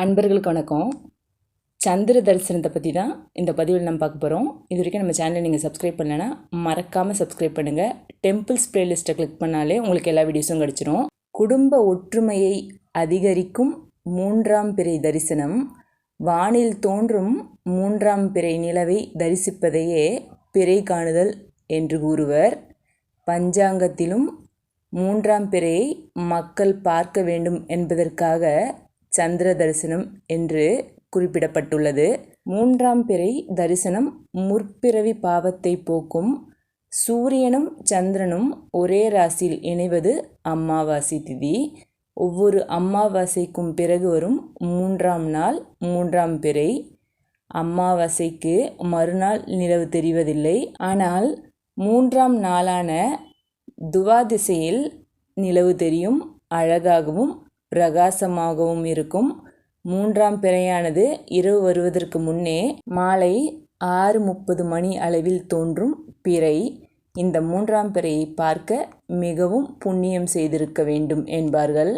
அன்பர்களுக்கு வணக்கம். சந்திர தரிசனத்தை பற்றி தான் இந்த பதிவில் நம்ம பார்க்க போகிறோம் இது வரைக்கும் நம்ம சேனலை நீங்கள் சப்ஸ்கிரைப் பண்ணலைன்னா மறக்காமல் சப்ஸ்கிரைப் பண்ணுங்கள் டெம்பிள்ஸ் பிளேலிஸ்ட்டை கிளிக் பண்ணாலே உங்களுக்கு எல்லா வீடியோஸும் கிடச்சிரும். குடும்ப ஒற்றுமையை அதிகரிக்கும் மூன்றாம் பிறை தரிசனம். வானில் தோன்றும் மூன்றாம் பிறை நிலவை தரிசிப்பதையே பிறை காணுதல் என்று கூறுவர். பஞ்சாங்கத்திலும் மூன்றாம் பிறையை மக்கள் பார்க்க வேண்டும் என்பதற்காக சந்திர தரிசனம் என்று குறிப்பிடப்பட்டுள்ளது. மூன்றாம் பிறை தரிசனம் முற்பிறவி பாவத்தை போக்கும். சூரியனும் சந்திரனும் ஒரே ராசியில் இணைவது அமாவாசை திதி. ஒவ்வொரு அமாவாசைக்கும் பிறகு வரும் மூன்றாம் நாள் மூன்றாம் பிறை. அமாவாசைக்கு மறுநாள் நிலவு தெரிவதில்லை. ஆனால் மூன்றாம் நாளான துவாதிசையில் நிலவு தெரியும் அழகாகவும் பிரகாசமாகவும் இருக்கும். மூன்றாம் பிறையானது இரவு வருவதற்கு முன்னே மாலை ஆறு முப்பது மணி அளவில் தோன்றும் பிறை. இந்த மூன்றாம் பிறையை பார்க்க மிகவும் புண்ணியம் செய்திருக்க வேண்டும் என்பார்கள்.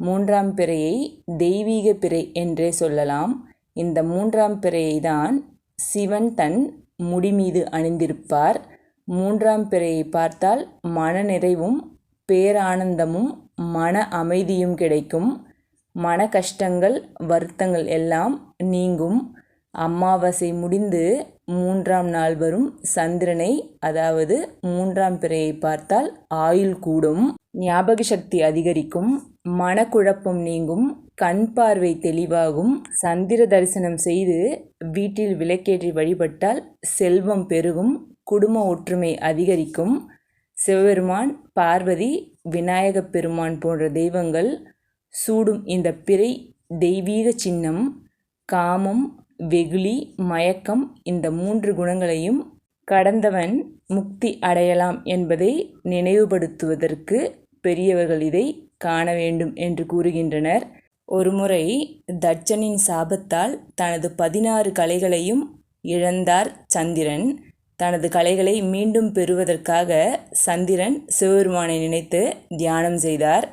மூன்றாம் பிறையை தெய்வீக பிறை என்றே சொல்லலாம். இந்த மூன்றாம் பிறையை தான் சிவன் தன் முடி மீது அணிந்திருப்பார். மூன்றாம் பிறையை பார்த்தால் மனநிறைவும் பேரானந்தமும் மன அமைதியும் கிடைக்கும். மன கஷ்டங்கள் வருத்தங்கள் எல்லாம் நீங்கும். அமாவாசை முடிந்து மூன்றாம் நாள் வரும். சந்திரனை அதாவது மூன்றாம் பிறையை பார்த்தால் ஆயுள் கூடும். ஞாபக சக்தி அதிகரிக்கும். மனக்குழப்பம் நீங்கும். கண் பார்வை தெளிவாகும். சந்திர தரிசனம் செய்து வீட்டில் விளக்கேற்றி வழிபட்டால் செல்வம் பெருகும். குடும்ப ஒற்றுமை அதிகரிக்கும். சிவபெருமான் பார்வதி விநாயகப் பெருமான் போன்ற தெய்வங்கள் சூடும் இந்த பிறை தெய்வீக சின்னம் காமம் வெகுளி மயக்கம் இந்த மூன்று குணங்களையும் கடந்தவன் முக்தி அடையலாம் என்பதை நினைவுபடுத்துவதற்கு பெரியவர்கள் இதை காண வேண்டும் என்று கூறுகின்றனர். ஒருமுறை தட்சனின் சாபத்தால் தனது பதினாறு கலைகளையும் இழந்தார் சந்திரன். தனது கலைகளை மீண்டும் பெறுவதற்காக சந்திரன் சிவபெருமானை நினைத்து தியானம் செய்தார்.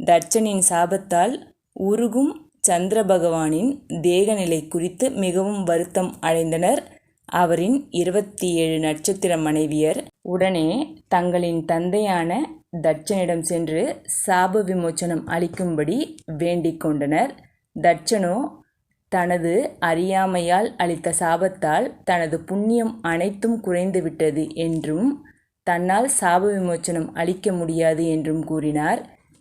தட்சனின் சாபத்தால் உருகும் சந்திர பகவானின் தேகநிலை குறித்து மிகவும் வருத்தம் அடைந்தனர். அவரின் இருபத்தி ஏழு நட்சத்திர மனைவியர் உடனே தங்களின் தந்தையான தட்சனிடம் சென்று சாப விமோச்சனம் அளிக்கும்படி வேண்டிக் கொண்டனர். தட்சனோ தனது அறியாமையால் அளித்த சாபத்தால் தனது புண்ணியம் அனைத்தும் குறைந்துவிட்டது என்றும் தன்னால் சாப விமோச்சனம் அளிக்க முடியாது என்றும் கூறினார்.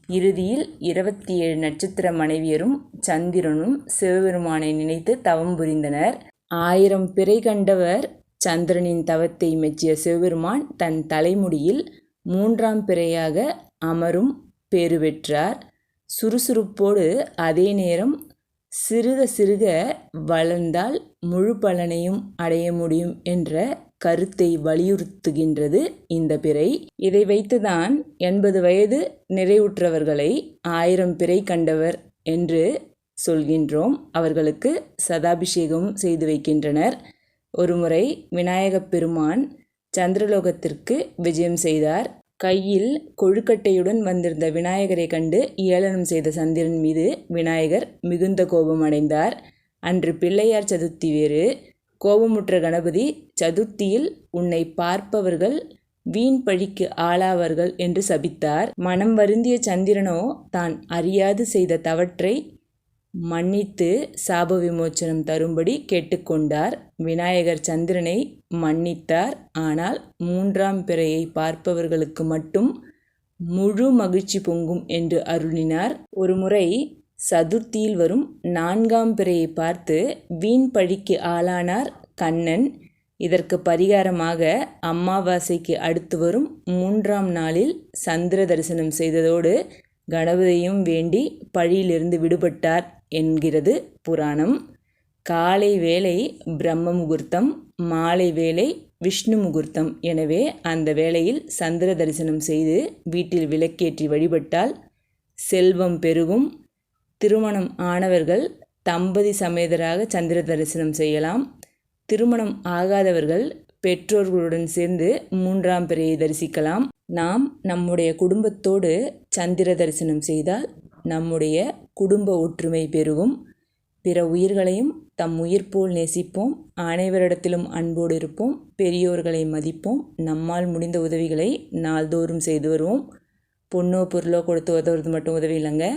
இறுதியில் இருபத்தி ஏழு நட்சத்திர மனைவியரும் சந்திரனும் சிவபெருமானை நினைத்து தவம் புரிந்தனர். ஆயிரம் பிறை கண்டவர் சந்திரனின் தவத்தை மெச்சிய சிவபெருமான் தன் தலைமுடியில் மூன்றாம் பிறையாக அமரும் பேறு பெற்றார். சுறுசுறுப்போடு அதே நேரம் சிறுக சிறுக வளர்ந்தால் முழு பலனையும் அடைய முடியும் என்ற கருத்தை வலியுறுத்துகின்றது இந்த பிறை. இதை வைத்துதான் எண்பது வயது நிறைவுற்றவர்களை ஆயிரம் பிறை கண்டவர் என்று சொல்கின்றோம். அவர்களுக்கு சதாபிஷேகம் செய்து வைக்கின்றனர். ஒருமுறை விநாயகப் பெருமான் சந்திரலோகத்திற்கு விஜயம் செய்தார். கையில் கொழுக்கட்டையுடன் வந்திருந்த விநாயகரை கண்டு ஏளனம் செய்த சந்திரன் மீது விநாயகர் மிகுந்த கோபம் அடைந்தார். அன்று பிள்ளையார் சதுர்த்தி வேறு. கோபமுற்ற கணபதி சதுர்த்தியில் உன்னை பார்ப்பவர்கள் வீண் பழிக்கு ஆளாவார்கள் என்று சபித்தார். மனம் வருந்திய சந்திரனோ தான் அறியாது செய்த தவற்றை மன்னித்து சாப விமோச்சனம் தரும்படி கேட்டுக்கொண்டார். விநாயகர் சந்திரனை மன்னித்தார். ஆனால் மூன்றாம் பிறையை பார்ப்பவர்களுக்கு மட்டும் முழு மகிழ்ச்சி பொங்கும் என்று அருளினார். ஒருமுறை சதுர்த்தியில் வரும் நான்காம் பிறையை பார்த்து வீண் பழிக்கு ஆளானார் கண்ணன். இதற்கு பரிகாரமாக அமாவாசைக்கு அடுத்து வரும் மூன்றாம் நாளில் சந்திர தரிசனம் செய்ததோடு கணபதியும் வேண்டி பழியிலிருந்து விடுபட்டார். என்கிறது புராணம். காலை வேலை பிரம்ம முகூர்த்தம் மாலை வேலை விஷ்ணு முகூர்த்தம். எனவே அந்த வேளையில் சந்திர தரிசனம் செய்து வீட்டில் விளக்கேற்றி வழிபட்டால் செல்வம் பெருகும். திருமணம் ஆனவர்கள் தம்பதி சமேதராக சந்திர தரிசனம் செய்யலாம். திருமணம் ஆகாதவர்கள் பெற்றோர்களுடன் சேர்ந்து மூன்றாம் பிறையை தரிசிக்கலாம். நாம் நம்முடைய குடும்பத்தோடு சந்திர தரிசனம் செய்தால் நம்முடைய குடும்ப ஒற்றுமை பெருகும். பிற உயிர்களையும் தம் உயிர் போல் நேசிப்போம். அனைவரிடத்திலும் அன்போடு இருப்போம். பெரியோர்களை மதிப்போம். நம்மால் முடிந்த உதவிகளை நாள்தோறும் செய்து வருவோம். பொண்ணோ பொருளோ கொடுத்து உதவுறது மட்டும் உதவி இல்லைங்க.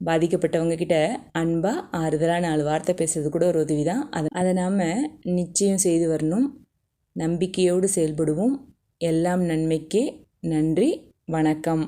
பாதிக்கப்பட்டவங்க கிட்ட அன்பாக ஆறுதலாக நாலு வார்த்தை பேசுறது கூட ஒரு உதவி தான் அதை அதை நாம் நிச்சயம் செய்து வரணும். நம்பிக்கையோடு செயல்படுவோம். எல்லாம் நன்மைக்கே நன்றி. வணக்கம்.